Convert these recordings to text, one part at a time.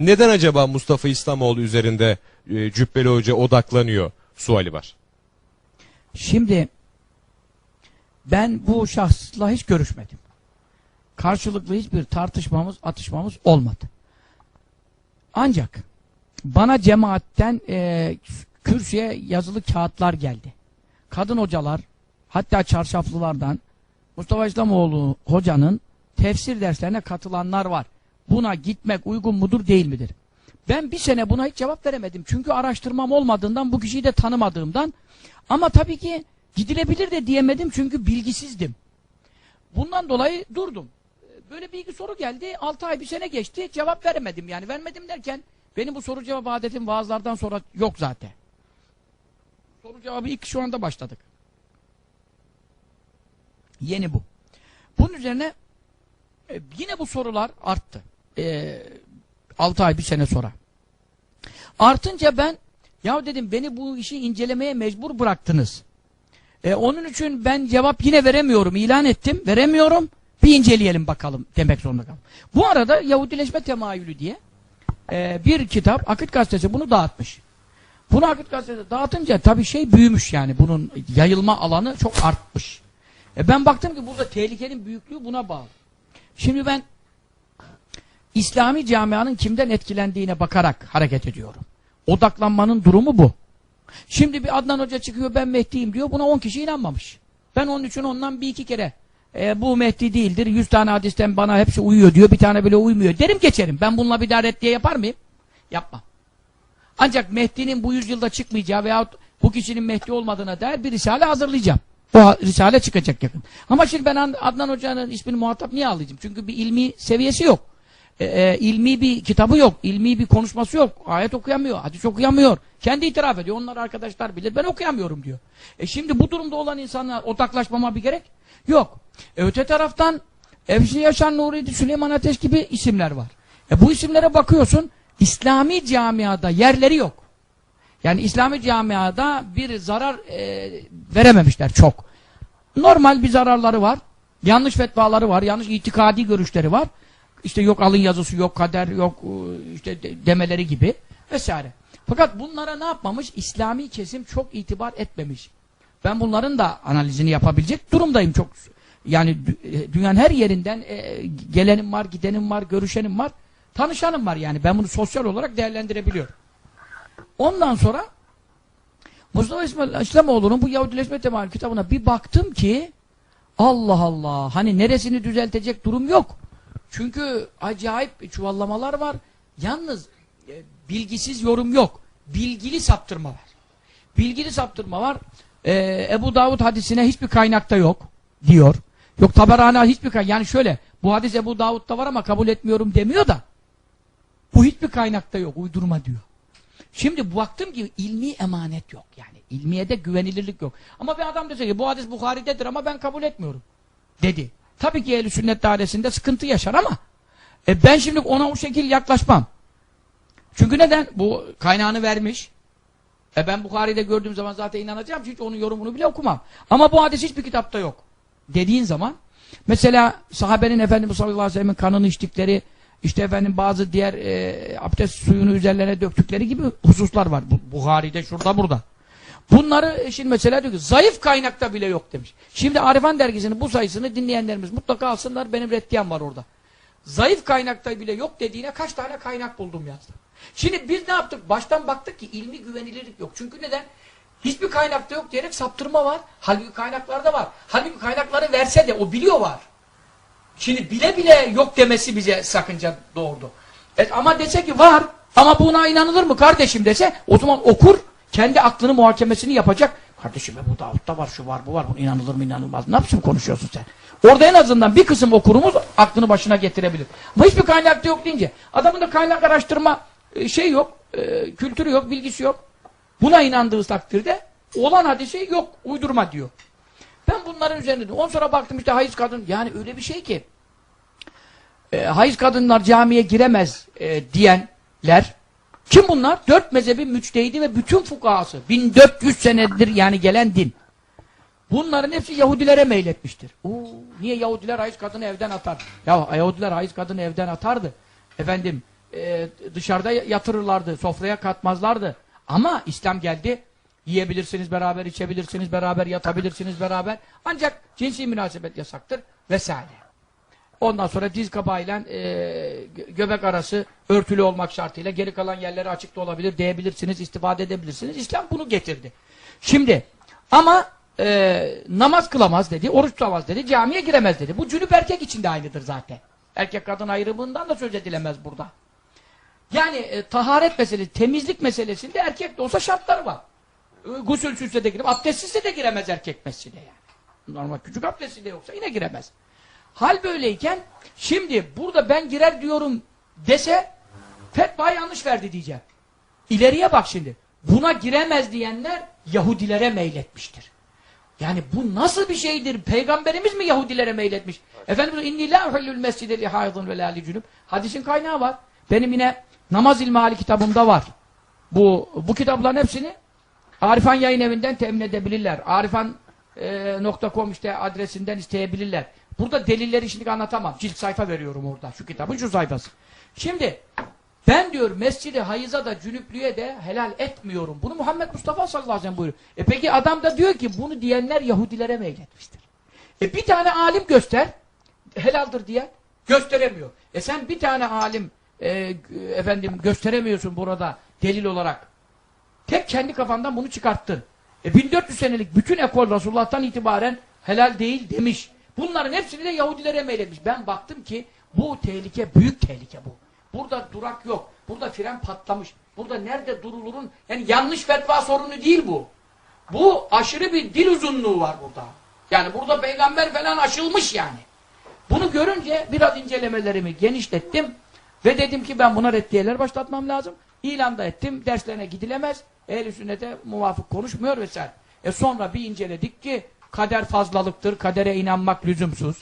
Neden acaba Mustafa İslamoğlu üzerinde e, Cübbeli Hoca odaklanıyor suali var. Şimdi ben bu şahsla hiç görüşmedim. Karşılıklı hiçbir tartışmamız, atışmamız olmadı. Ancak bana cemaatten e, kürsüye yazılı kağıtlar geldi. Kadın hocalar, hatta çarşaflılardan Mustafa İslamoğlu hocanın tefsir derslerine katılanlar var. Buna gitmek uygun mudur değil midir? Ben bir sene buna hiç cevap veremedim. Çünkü araştırmam olmadığından, bu kişiyi de tanımadığımdan. Ama tabii ki gidilebilir de diyemedim çünkü bilgisizdim. Bundan dolayı durdum. Böyle bir iki soru geldi. 6 ay bir sene geçti. Cevap veremedim yani. Vermedim derken benim bu soru cevap adetim vaazlardan sonra yok zaten. Soru cevabı ilk şu anda başladık. Yeni bu. Bunun üzerine e, yine bu sorular arttı. E, 6 ay bir sene sonra. Artınca ben ya dedim beni bu işi incelemeye mecbur bıraktınız. E, onun için ben cevap yine veremiyorum. ilan ettim. Veremiyorum. Bir inceleyelim bakalım demek zorunda kaldım. Bu arada Yahudileşme temayülü diye e, bir kitap Akit Gazetesi bunu dağıtmış. Bunu Akit Gazetesi dağıtınca tabii şey büyümüş yani. Bunun yayılma alanı çok artmış. E, ben baktım ki burada tehlikenin büyüklüğü buna bağlı. Şimdi ben İslami camianın kimden etkilendiğine bakarak hareket ediyorum. Odaklanmanın durumu bu. Şimdi bir Adnan Hoca çıkıyor ben Mehdi'yim diyor. Buna 10 kişi inanmamış. Ben onun için ondan bir iki kere e, bu Mehdi değildir. 100 tane hadisten bana hepsi uyuyor diyor. Bir tane bile uymuyor. Derim geçerim. Ben bununla bir daha reddiye yapar mıyım? Yapmam. Ancak Mehdi'nin bu yüzyılda çıkmayacağı veyahut bu kişinin Mehdi olmadığına dair bir risale hazırlayacağım. O risale çıkacak yakın. Ama şimdi ben Ad- Adnan Hoca'nın ismini muhatap niye alacağım? Çünkü bir ilmi seviyesi yok. E, e, ilmi bir kitabı yok. ilmi bir konuşması yok. Ayet okuyamıyor. Hadis okuyamıyor. Kendi itiraf ediyor. Onlar arkadaşlar bilir. Ben okuyamıyorum diyor. E şimdi bu durumda olan insanlar odaklaşmama bir gerek yok. E, öte taraftan Evşi Yaşar Nuri'di, Süleyman Ateş gibi isimler var. E, bu isimlere bakıyorsun İslami camiada yerleri yok. Yani İslami camiada bir zarar e, verememişler çok. Normal bir zararları var. Yanlış fetvaları var. Yanlış itikadi görüşleri var. İşte yok alın yazısı, yok kader, yok e, işte de- demeleri gibi vesaire. Fakat bunlara ne yapmamış? İslami kesim çok itibar etmemiş. Ben bunların da analizini yapabilecek durumdayım çok. Yani e, dünyanın her yerinden e, gelenim var, gidenim var, görüşenim var, tanışanım var yani. Ben bunu sosyal olarak değerlendirebiliyorum. Ondan sonra Mustafa İsmail İslamoğlu'nun bu Yahudileşme temayül kitabına bir baktım ki Allah Allah hani neresini düzeltecek durum yok. Çünkü acayip çuvallamalar var. Yalnız e, bilgisiz yorum yok. Bilgili saptırma var. Bilgili saptırma var. Ee, Ebu Davud hadisine hiçbir kaynakta yok diyor. Yok Taberana hiçbir kaynak. Yani şöyle bu hadis Ebu Davud'da var ama kabul etmiyorum demiyor da bu hiçbir kaynakta yok. Uydurma diyor. Şimdi baktım ki ilmi emanet yok. Yani ilmiyede güvenilirlik yok. Ama bir adam dese ki bu hadis Bukhari'dedir ama ben kabul etmiyorum. Dedi. Tabii ki ehl sünnet dairesinde sıkıntı yaşar ama e ben şimdi ona o şekil yaklaşmam. Çünkü neden? Bu kaynağını vermiş. E ben Bukhari'de gördüğüm zaman zaten inanacağım çünkü onun yorumunu bile okumam. Ama bu hadis hiçbir kitapta yok. Dediğin zaman mesela sahabenin Efendimiz sallallahu aleyhi ve sellem'in kanını içtikleri işte efendim bazı diğer e, abdest suyunu üzerlerine döktükleri gibi hususlar var. Bu, Buhari'de şurada burada. Bunları şimdi mesela diyor ki zayıf kaynakta bile yok demiş. Şimdi Arifan dergisinin bu sayısını dinleyenlerimiz mutlaka alsınlar. Benim reddiyem var orada. Zayıf kaynakta bile yok dediğine kaç tane kaynak buldum yazdım. Şimdi biz ne yaptık? Baştan baktık ki ilmi güvenilirlik yok. Çünkü neden? Hiçbir kaynakta yok diyerek saptırma var. Halbuki kaynaklarda var. Halbuki kaynakları verse de o biliyor var. Şimdi bile bile yok demesi bize sakınca doğurdu. E, ama dese ki var ama buna inanılır mı kardeşim dese o zaman okur kendi aklını muhakemesini yapacak. Kardeşim bu Davut'ta var şu var bu var bunu inanılır mı inanılmaz ne yapsın konuşuyorsun sen. Orada en azından bir kısım okurumuz aklını başına getirebilir. Ama hiçbir kaynakta yok deyince adamın da kaynak araştırma e, şey yok e, kültürü yok bilgisi yok. Buna inandığı takdirde olan hadisi yok uydurma diyor. Ben bunların üzerinde ondan sonra baktım işte hayız kadın yani öyle bir şey ki e, hayız kadınlar camiye giremez e, diyenler kim bunlar? Dört mezhebin müçtehidi ve bütün fukahası. 1400 senedir yani gelen din. Bunların hepsi Yahudilere meyletmiştir. Oo, niye Yahudiler hayız kadını evden atar? Ya Yahudiler hayız kadını evden atardı. Efendim e, dışarıda yatırırlardı, sofraya katmazlardı. Ama İslam geldi, yiyebilirsiniz beraber, içebilirsiniz beraber, yatabilirsiniz beraber. Ancak cinsi münasebet yasaktır vesaire. Ondan sonra diz kapağıyla e, gö- göbek arası örtülü olmak şartıyla geri kalan yerleri açıkta olabilir, değebilirsiniz, istifade edebilirsiniz. İslam bunu getirdi. Şimdi ama e, namaz kılamaz dedi, oruç tutamaz dedi, camiye giremez dedi. Bu cünüp erkek için de aynıdır zaten. Erkek kadın ayrımından da söz edilemez burada. Yani e, taharet meselesi, temizlik meselesinde erkek de olsa şartları var. E, gusülsüzse de giremez, abdestsizse de giremez erkek mescide yani. Normal küçük abdesti de yoksa yine giremez. Hal böyleyken şimdi burada ben girer diyorum dese fetva yanlış verdi diyeceğim. İleriye bak şimdi. Buna giremez diyenler Yahudilere meyletmiştir. Yani bu nasıl bir şeydir? Peygamberimiz mi Yahudilere meyletmiş? Efendimiz inni la uhillul mescide li haydun ve la li. Hadisin kaynağı var. Benim yine Namaz İlmihali kitabımda var. Bu bu kitapların hepsini Arifan Yayın Evi'nden temin edebilirler. Arifan.com işte adresinden isteyebilirler. Burada delilleri şimdi anlatamam. Cilt sayfa veriyorum orada. Şu kitabın şu sayfası. Şimdi ben diyor mescidi hayıza da cünüplüğe de helal etmiyorum. Bunu Muhammed Mustafa sallallahu aleyhi ve sellem buyuruyor. E peki adam da diyor ki bunu diyenler Yahudilere meyletmiştir. E bir tane alim göster helaldir diye gösteremiyor. E sen bir tane alim e, efendim gösteremiyorsun burada delil olarak. Tek kendi kafandan bunu çıkarttın. E 1400 senelik bütün ekol Resulullah'tan itibaren helal değil demiş. Bunların hepsini de Yahudilere meyletmiş. Ben baktım ki bu tehlike, büyük tehlike bu. Burada durak yok. Burada fren patlamış. Burada nerede durulurun, yani yanlış fetva sorunu değil bu. Bu aşırı bir dil uzunluğu var burada. Yani burada peygamber falan aşılmış yani. Bunu görünce biraz incelemelerimi genişlettim ve dedim ki ben buna reddiyeler başlatmam lazım. İlan da ettim. Derslerine gidilemez. Ehl-i sünnete muvafık konuşmuyor vesaire. E sonra bir inceledik ki kader fazlalıktır. Kadere inanmak lüzumsuz.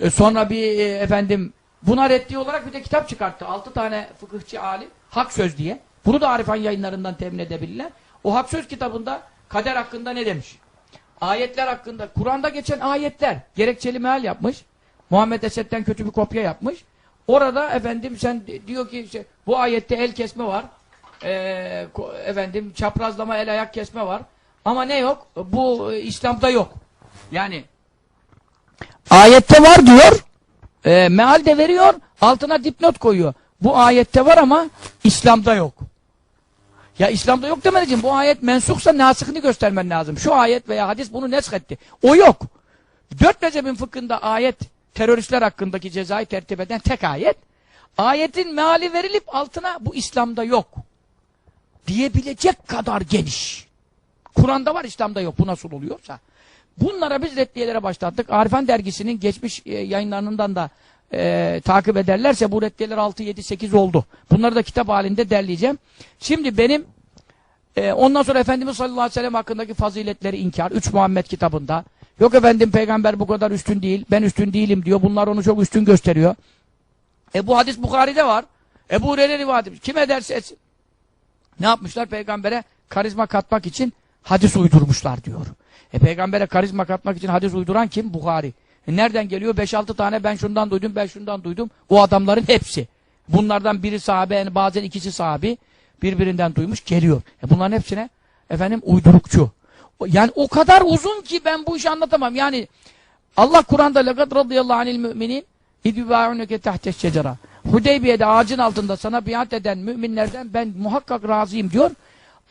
E sonra bir e, efendim buna reddi olarak bir de kitap çıkarttı. Altı tane fıkıhçı alim. Hak Söz diye. Bunu da Arifan yayınlarından temin edebilirler. O Hak Söz kitabında kader hakkında ne demiş? Ayetler hakkında, Kur'an'da geçen ayetler gerekçeli meal yapmış. Muhammed Esed'den kötü bir kopya yapmış. Orada efendim sen diyor ki işte, bu ayette el kesme var. Ee, efendim çaprazlama el ayak kesme var. Ama ne yok? Bu e, İslam'da yok. Yani ayette var diyor. E, meal de veriyor. Altına dipnot koyuyor. Bu ayette var ama İslam'da yok. Ya İslam'da yok demen için bu ayet mensuksa nasıhını göstermen lazım. Şu ayet veya hadis bunu neshetti. O yok. Dört mezhebin fıkhında ayet teröristler hakkındaki cezayı tertip eden tek ayet. Ayetin meali verilip altına bu İslam'da yok. Diyebilecek kadar geniş. Kur'an'da var İslam'da yok. Bu nasıl oluyorsa. Bunlara biz reddiyelere başlattık. Arifan dergisinin geçmiş e, yayınlarından da e, takip ederlerse bu reddiyeler 6, 7, 8 oldu. Bunları da kitap halinde derleyeceğim. Şimdi benim e, ondan sonra Efendimiz sallallahu aleyhi ve sellem hakkındaki faziletleri inkar. 3 Muhammed kitabında. Yok efendim peygamber bu kadar üstün değil. Ben üstün değilim diyor. Bunlar onu çok üstün gösteriyor. E bu hadis Bukhari'de var. Ebu Hureyre rivayet etmiş. Kim ederse etsin. Ne yapmışlar? Peygambere karizma katmak için hadis uydurmuşlar diyor. E peygambere karizma katmak için hadis uyduran kim? Bukhari. E nereden geliyor? 5-6 tane ben şundan duydum, ben şundan duydum. O adamların hepsi. Bunlardan biri sahabe, yani bazen ikisi sahabi birbirinden duymuş geliyor. E bunların hepsine efendim uydurukçu. Yani o kadar uzun ki ben bu işi anlatamam. Yani Allah Kur'an'da lekad radıyallahu anil müminin idübâ'uneke tahtes şecera. Hudeybiye'de ağacın altında sana biat eden müminlerden ben muhakkak razıyım diyor.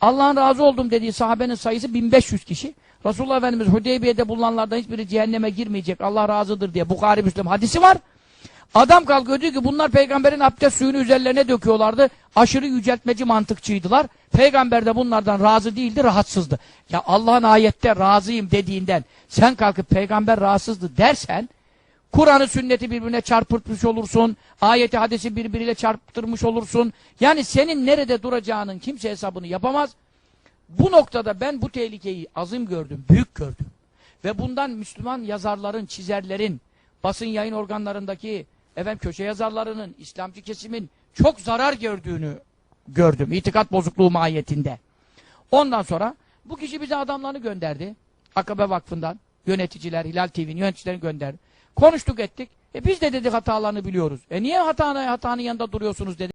Allah'ın razı oldum dediği sahabenin sayısı 1500 kişi. Resulullah Efendimiz Hudeybiye'de bulunanlardan hiçbiri cehenneme girmeyecek. Allah razıdır diye Bukhari Müslim hadisi var. Adam kalkıyor diyor ki bunlar peygamberin abdest suyunu üzerlerine döküyorlardı. Aşırı yüceltmeci mantıkçıydılar. Peygamber de bunlardan razı değildi, rahatsızdı. Ya Allah'ın ayette razıyım dediğinden sen kalkıp peygamber rahatsızdı dersen Kur'an'ı sünneti birbirine çarpıtmış olursun. Ayeti hadisi birbiriyle çarptırmış olursun. Yani senin nerede duracağının kimse hesabını yapamaz. Bu noktada ben bu tehlikeyi azim gördüm, büyük gördüm. Ve bundan Müslüman yazarların, çizerlerin, basın yayın organlarındaki efendim köşe yazarlarının, İslamcı kesimin çok zarar gördüğünü gördüm. İtikat bozukluğu mahiyetinde. Ondan sonra bu kişi bize adamlarını gönderdi. Akabe Vakfı'ndan yöneticiler, Hilal TV'nin yöneticilerini gönderdi. Konuştuk ettik. E biz de dedik hatalarını biliyoruz. E niye hatanın, hatanın yanında duruyorsunuz dedi.